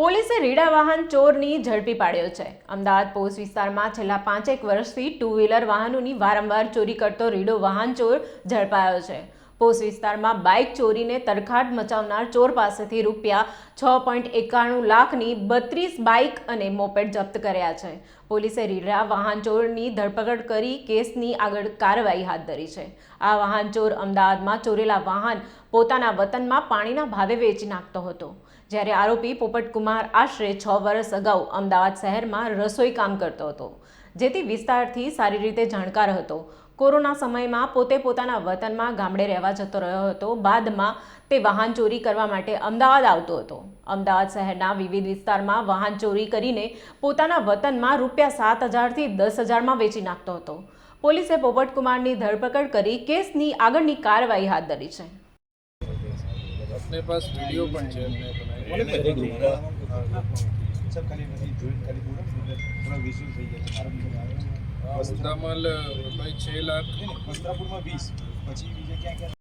પોલીસે રીડા વાહન ચોરની ઝડપી પાડ્યો છે. અમદાવાદ પોસ્ટ વિસ્તારમાં છેલ્લા પાંચેક વર્ષથી ટુ વ્હીલર વાહનોની વારંવાર ચોરી કરતો રીડો વાહન ચોર ઝડપાયો છે. પોસ્ટ વિસ્તારમાં બાઇક ચોરીને તરખાટ મચાવનાર ચોર પાસેથી રૂપિયા છ પોઈન્ટ એકાણું લાખની બત્રીસ બાઇક અને મોપેડ જપ્ત કર્યા છે. પોલીસે રીડા વાહન ચોરની ધરપકડ કરી કેસની આગળ કાર્યવાહી હાથ ધરી છે. આ વાહન ચોર અમદાવાદમાં ચોરેલા વાહન પોતાના વતનમાં પાણીના ભાવે વેચી નાખતો હતો. જ્યારે આરોપી પોપટકુમાર આશરે છ વર્ષ અગાઉ અમદાવાદ શહેરમાં રસોઈ કામ કરતો હતો, જેથી વિસ્તારથી સારી રીતે જાણકાર હતો. કોરોના સમયમાં પોતે પોતાના વતનમાં ગામડે રહેવા જતો રહ્યો હતો બાદમાં તે વાહન ચોરી કરવા માટે અમદાવાદ આવતો હતો અમદાવાદ શહેરના વિવિધ વિસ્તારમાં વાહન ચોરી કરીને પોતાના વતનમાં રૂપિયા સાત હજારથી દસ હજારમાં વેચી નાખતો હતો પોલીસે પોપટકુમારની ધરપકડ કરી કેસની આગળની કાર્યવાહી હાથ ધરી છે अपने पास वीडियो પણ છે બનાવી ખાલી નથી જોઈન્ટ ખાલી બોલો થોડા વિઝ્યુઅલ થઈ જાય આરામ મુદ્દામાલ ભાઈ છ લાખ. વસ્ત્રાપુરમાં વીસ પછી બીજે ક્યાં ક્યાં